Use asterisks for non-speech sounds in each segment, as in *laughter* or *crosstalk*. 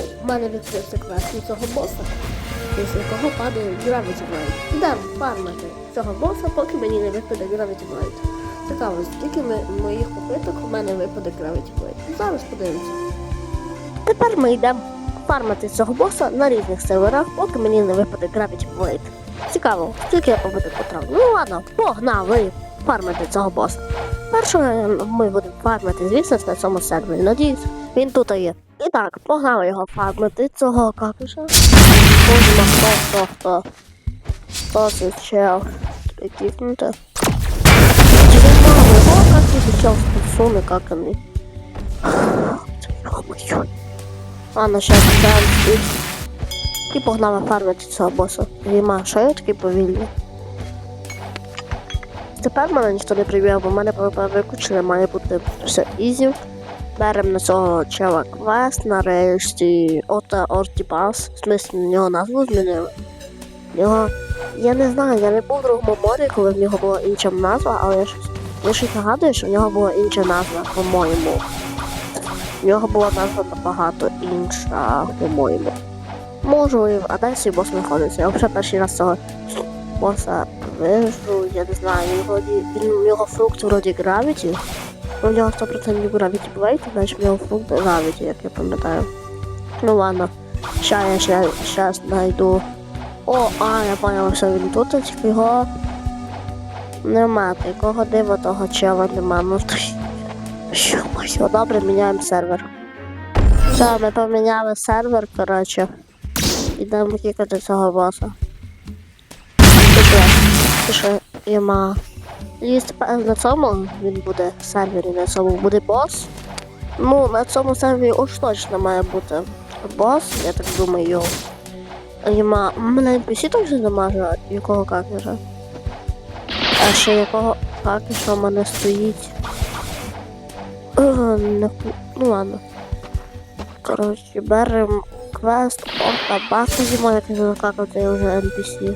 В мене відкрився квест від цього боса, після якого падає Gravity Blade. Йдемо фармити цього боса, поки мені не випаде Gravity Blade. Цікаво, скільки ми, моїх попиток в мене випаде Gravity Blade. Зараз подивимося. Тепер ми йдемо фармити цього боса на різних серверах, поки мені не випаде Gravity Blade. Цікаво, скільки я побити потратив. Ну ладно, погнали фармити цього боса. Першого ми будемо фармити, звісно, на цьому сервері. Надіюсь, він тут є. І так, погнали його фармити, цього какуша. Будемо хто, хто, хто. Це чел? Чи він мав його какуша чел спецуни каканий? Ё-моё. Ладно, сейчас взяємо і... І погнали фармити цього боса. Віма, що я такий повільний? Тепер мене ніхто не привів, бо в мене викучили, має бути все ізі. Беремо на цього чела квест, нарешті Ота Ортіпас. В смислі, на нього назву змінили. В Нього. Я не знаю, я не був в другому морі, коли в нього була інша назва, але я щось. Я нагадую, що в нього була інша назва, по-моєму. В нього була назва набагато інша, по-моєму. Можливо, а далі бос знаходиться. Я взагалі перший раз цього боса вижу, я не знаю, він вроді, фрукт вроді гравіті. У нього 100% гравіті Blade, значить в нього фрукт гравіті, як я пам'ятаю. Ну ладно. Ща я ще щас знайду. О, а, я поняла, що він тут, його нема, такого дива того чела нема. Ну то що моє, добре, міняємо сервер. Все, ми поміняли сервер, коротше. Ідемо кікати цього боса. Пішли. Іма. І на цьому він буде сервері, на цьому буде бос. Ну, на цьому сервері уж точно має бути бос, я так думаю. Іма. У мене NPC там вже немає, якого какера. А ще якого какера в мене стоїть. Е, не Ну ладно. Коротше, беремо квест, орта, бака зима, як це вже NPC.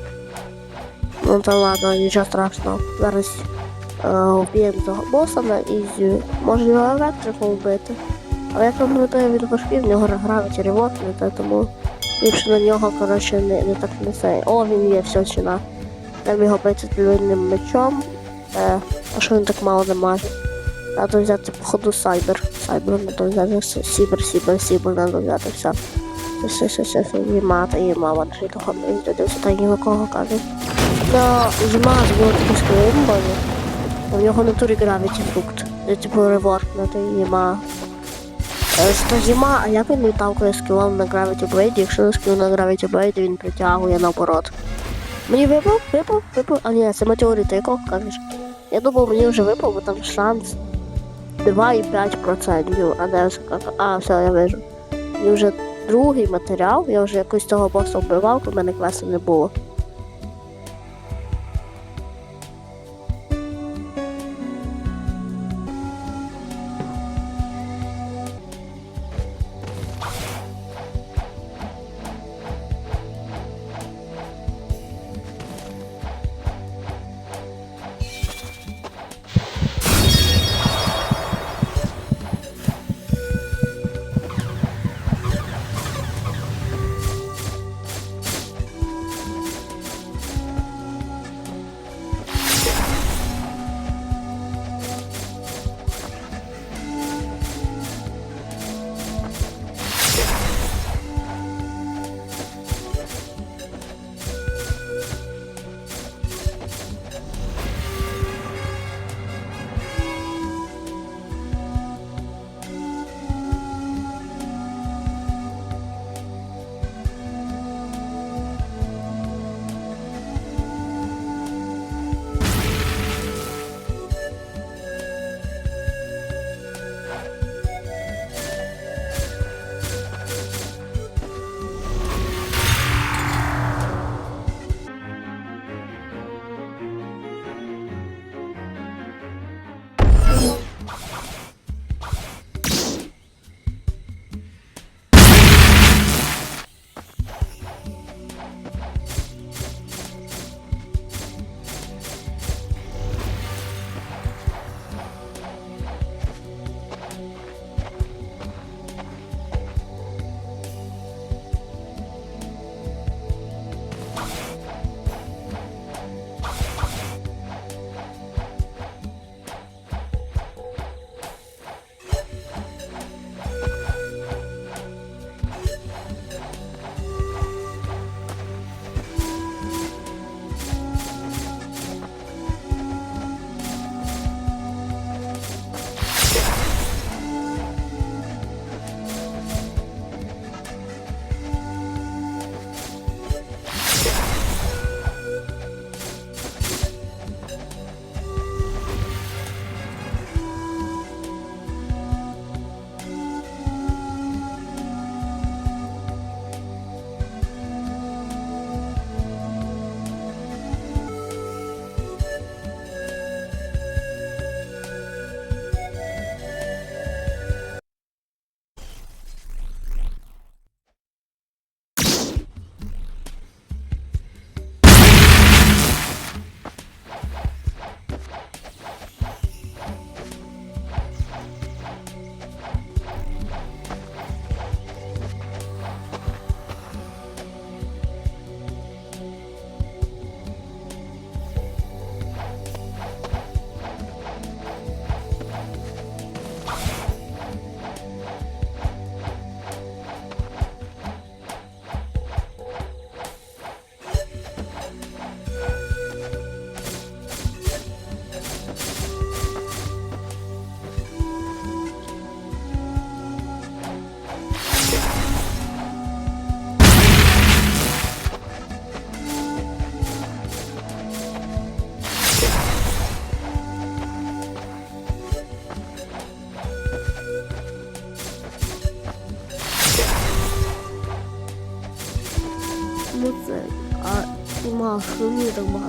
Ну та ладно, нічого страшного. Зараз вб'ємо цього боса на ізі. Може його електрику вбити. Але як вам пам'ятаю, він важкий, в нього гравіті ремонт не тому ліпше на нього, коротше, не, не так не це. О, він є, все, чина. Треба його бити длинним мечом. Е, а що він так мало дамажить? Надо взяти, походу, сайбер. Сайбер надо взяти, сібер, сібер, сібер надо взяти, все. Все, все, все, все, їма, та їма, вон, що того не здадився, та ні кого кажуть. Да, їма було таке скримбою. У нього на турі гравіті фрукт. Типу реворд на та їма. Е, Що їма, а як він відталкує скілом на Gravity Blade, якщо на скіл на Gravity Blade він притягує наоборот. Мені випав, випав, випав, а ні, це метеорит, якого кажеш. Я думав, мені вже випав, бо там шанс 2,5%. А як? А, все, я вижу. І вже другий матеріал, я вже якось цього боса вбивав, бо в мене квесту не було.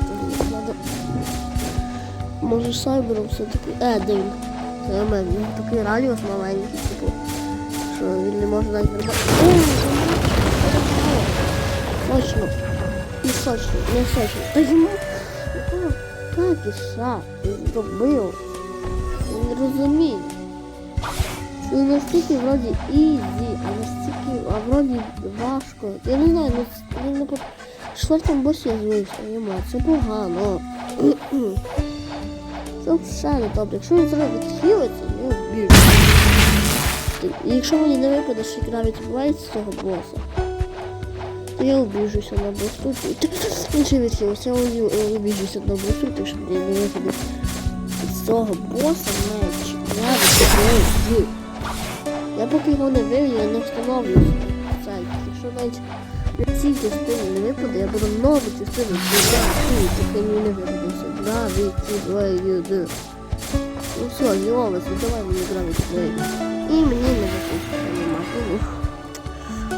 Так треба. Може сайбером все-таки. Е, де? Це в мене. Такий радіус маленький, типу. Що він не може навіть нормально. О, Точно. Не сочно, не сочно. Та йому. Якого какіша він зробив? Не розумію. Це настільки вроді ізі, а настільки, а вроді важко. Я не знаю, ну він не четвертому босі я злився, йому, це погано. *clears throat* Це взагалі не добре. Якщо він зараз відхилиться, я вбіжу. І якщо мені не випаде, що навіть буває з цього боса, то я обіжуся на босу. *clears throat* Він ще відхилився, я обіжуся на босу, так що мені не випаде з цього боса меч. Відхилився. Я поки його не вивів, я не встановлю цей. Якщо навіть на цій частині не я буду нову частину збирати, поки мені не випадеться. Gravity Blade. Ну все, Йовес, давай мені Gravity Blade. І мені не випуститься нема.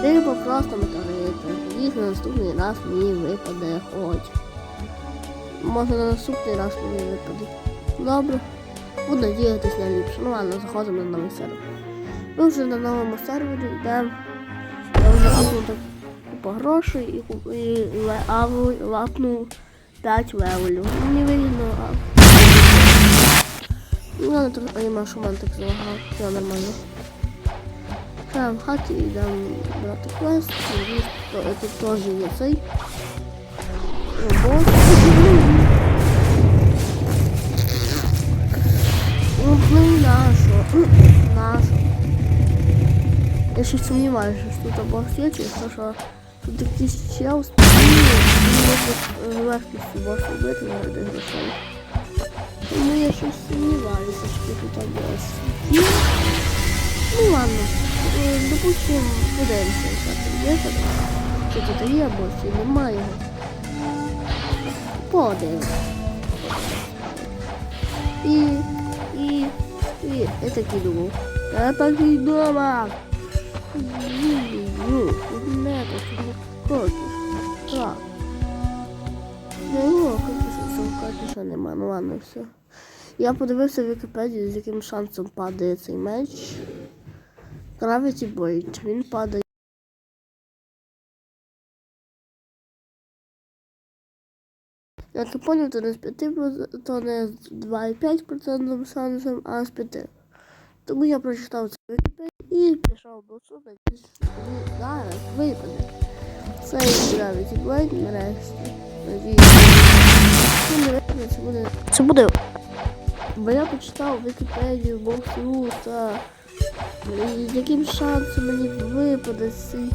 Риба просто метеорита. Їх на наступний раз мені випаде хоч. Може на наступний раз мені випаде. Добре. Буду надіятися на ліпше. Ну ладно, заходимо на новий сервер. Ми вже на новому сервері йдемо. Я вже купа грошей і, і ле- аву- лапнув 5 левелів. Мені вигідно, а... Ну, не трохи розумію, що мене так залагав. Все нормально. Ще в хаті йдемо брати квест. І Тут теж є цей. Робот. Ну, блин, нашу. Нашу. Я щось сумніваюся, що тут бос є, те, що тут якийсь чел спокійний, і може з легкістю бос вбити заради грошей. Тому я щось сумніваюся, що тут бос є. Ну ладно, Е, допустим, подивимося, що тут є так. Чи тут є бос, чи немає його. Подивимося. І, і, і, я так і думав. Я так і думав. Ну, не так, його хочу, що нема, ну ладно, все. Я подивився в Вікіпедію, з яким шансом падає цей меч. Gravity Blade. Він падає. Як Я поняв, то не з 5%, то не з 2,5% шансом, а з 5%. Тому я прочитав це в Вікіпедії і пішов до суду, і зараз випаде. Цей Gravity Blade нарешті. Це буде. Це буде. Бо я почитав Вікіпедію, боксу та яким шансом мені випаде цей,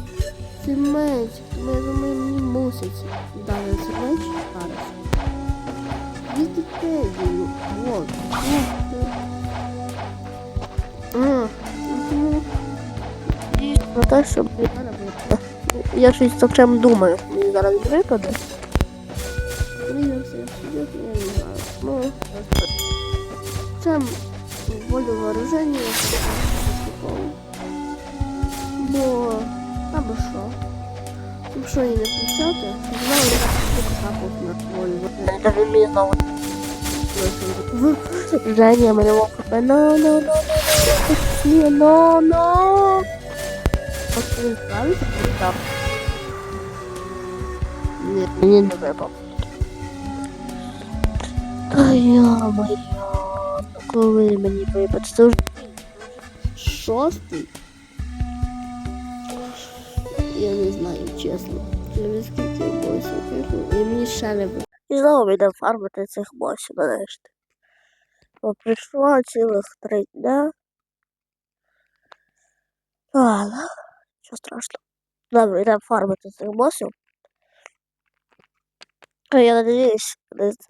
цей меч. Я думаю, мені мусить дати цей меч зараз. Вікіпедію. Вот. А, ну, на те, щоб. Я щось зовсім думаю, мені зараз я не знаю. Ну, це волю вооруження. Бо, або що. Якщо її не включати, знову я так на волю. Навіть мені знову Женя мене мог no, no, no, no, no, no, no. От він справиться, так. Ні, мені не випав. Та я-моя, коли мені випаде, це вже шостий. Я не знаю, чесно. Через скільки босів і мені ще не випадає. І знову йдемо фармити цих босів нарешті. Бо прийшло цілих три дня. Ладно, що страшно. Добре, йдемо фармити цих босів. Я надіюсь,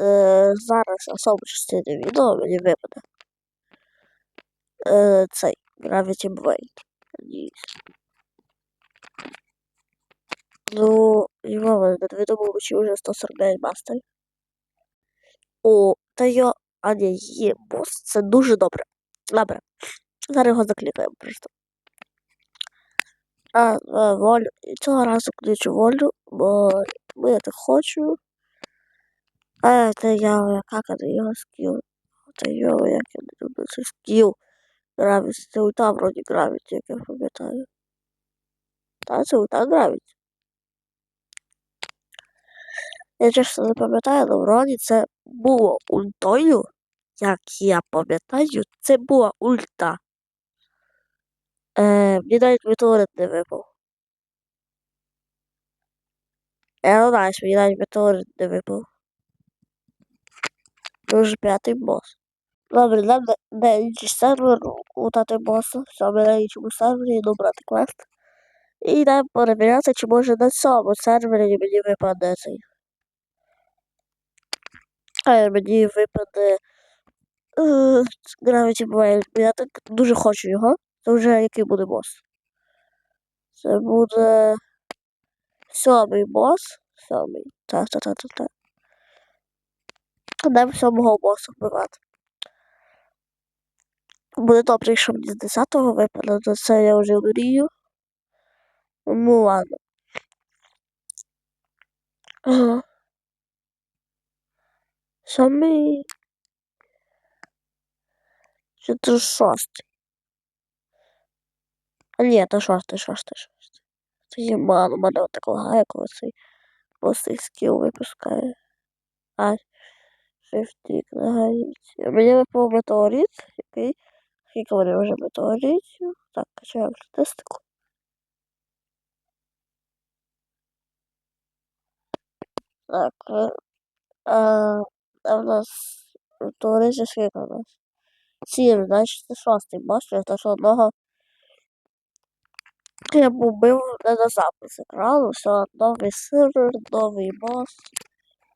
е, зараз особо частини відео мені випаде. Е, цей Gravity Blade. Надіюсь. Ну, його не відомо, чи вже 149 мастерів. О, та йо, а ні, є бос, це дуже добре. Добре. Зараз його заклікаємо просто. А, е, волю. І цього разу кличу волю, бо, бо я так хочу. А, це я, як це його скіл. Це його, як я не люблю, це скіл. Гравість, це ульта вроді гравість, як я пам'ятаю. Та, це ульта гравість. Я чесно не пам'ятаю, але вроді це було ультою. Як я пам'ятаю, це була ульта. Е, мені навіть метеорит не випав. Я не знаю, що мені навіть метеорит не випав. Дуже п'ятий бос. Добре, нам на, інший сервер лутати боса. Саме на іншому сервері добрати квест. І нам перевіряти, чи може на цьому сервері мені випаде цей. А мені випаде Gravity Whale. Я так дуже хочу його. Це вже який буде бос. Це буде сьомий бос. Сьомий. Так, так, так, так, так. Нам сьомого боса вбивати. Буде добре, якщо мені з 10-го випаде, то це я вже мрію. Ну ладно. Ага. Сьомий. Чи шостий? А ні, це шостий, шостий, шостий. Це є мало, мене отакого гає, коли цей постий скіл випускає. А, шифтік на гаїці. Мені випав метеорит, який. Скільки вони вже метеоритів. Так, качаємо статистику. Так, е, а, а в нас метеоритів скільки у нас? Сім, значить це шостий те, що одного я був не на запис екрану, все, новий сервер, новий бос.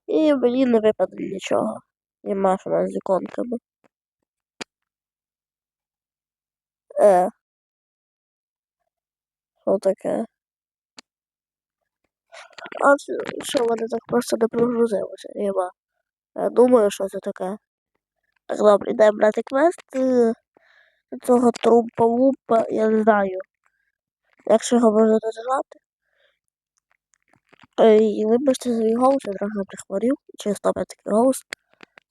І мені не випаде нічого. Нема що з іконками. Е. Що таке? А що вони так просто не прогрузилося? Нема. Я думаю, що це таке. Так, добре, йдемо брати квест. е, Цього трумпа лупа, я не знаю. Якщо його можна. Е, І вибачте мій голос, я трохи прихворів, через то такий голос.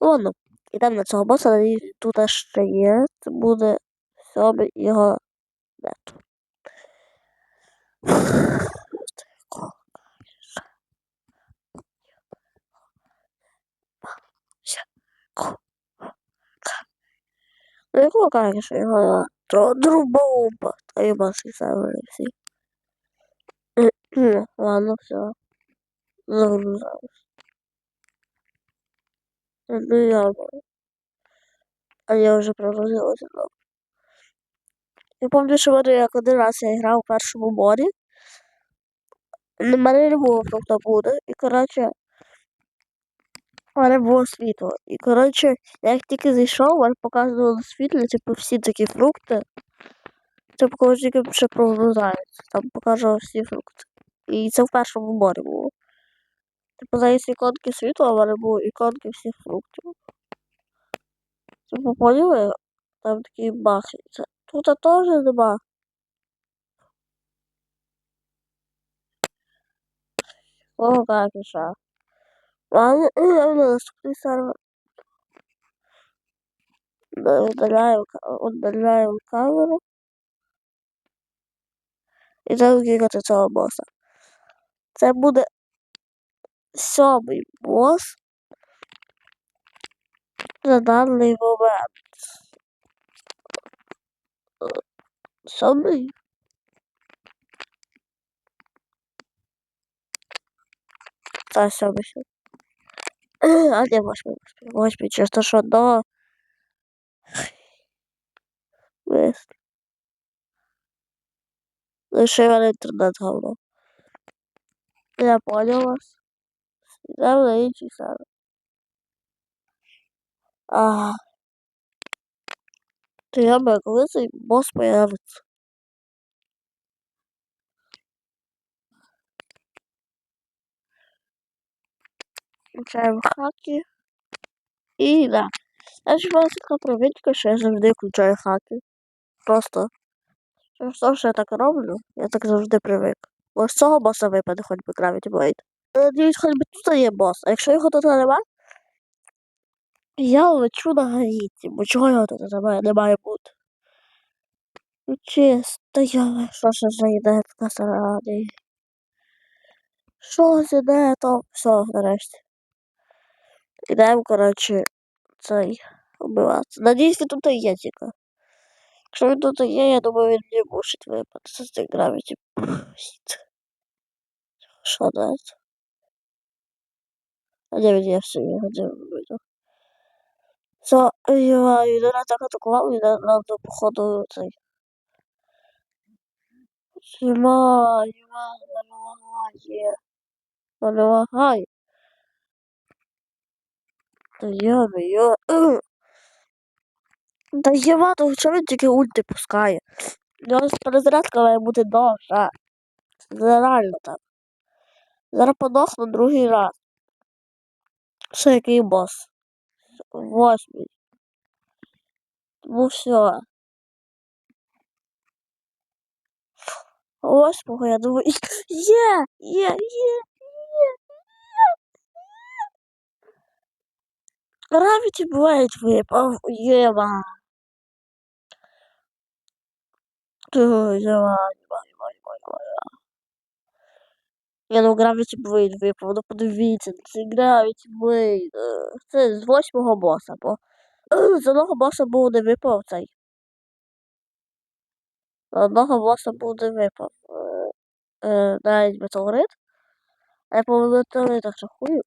Ну ладно, йдемо на цього боса, і тут ще є. Це буде сьомий його нету. Ну, якого кажеш, його та й баси саме всі. Ну, Ладно, все. Загрузилось. Ну, я А я вже прогрузилася. Я пам'ятаю, що мене як один раз я грав у першому морі. На мене не було фрукта буде. І коротше. Мене було світло. І коротше, як тільки зайшов, мене показувало світло, типу всі такі фрукти. Типу, коли тільки ще прогрузається. Там показував всі фрукти. І це в першому морі було. Типу, зараз іконки світла, а в були іконки всіх фруктів. Типу, поняли? Там такі бахи. Це- Тут теж нема. О, как еще. Ладно, я на наступный сервер. Да, Удаляю, ка- удаляю камеру. І так кікати цього боса. Це буде сьомий бос на даний момент. Сьомий? Та сьомий. А не восьмий, восьмий, те, що одного вис. Лише мене інтернет говно. Я понял вас. Я на інший сервер. Ага. То я би коли цей бос появиться. Включаємо хаки. І да. Я ж вас така провідка, що я завжди включаю хаки. Просто що я так роблю, я так завжди привик. Ось з цього боса випаде хоч би Gravity Blade. Надіюсь, хоч би тут є бос, а якщо його тут нема, я лечу на Гаїті, бо чого його тут немає, не має бути. Ну чисто, я що ж за ідея така заради? Що з ідея-то? Все, нарешті. Ідемо, коротше, цей вбивати. Надіюсь, він тут є тільки. Якщо він тут є, я думаю, він не мусить випадати з цих гравіті. Що дати? А де він є все, де вийду. Все, я він так атакував, і нам нам, походу цей. Знімай, знімай, наливає. Наливай. Я. Та єма, то що він тільки ульти пускає? У нього перезарядка має бути довша. Це так. Зараз подохну другий раз. Ще який бос? Восьмий. Ну все. Восьмого, я думаю. *laughs* Є! Є! Є! Gravity Blade випав. Єва. Єва, єва, єва, єва. Я ну Gravity Blade випав, ну подивіться, це Blade. Е, Це з восьмого боса, бо з одного боса був не випав цей. З одного боса був не випав. Е, е, навіть метеорит. А я по метеоритах рахую.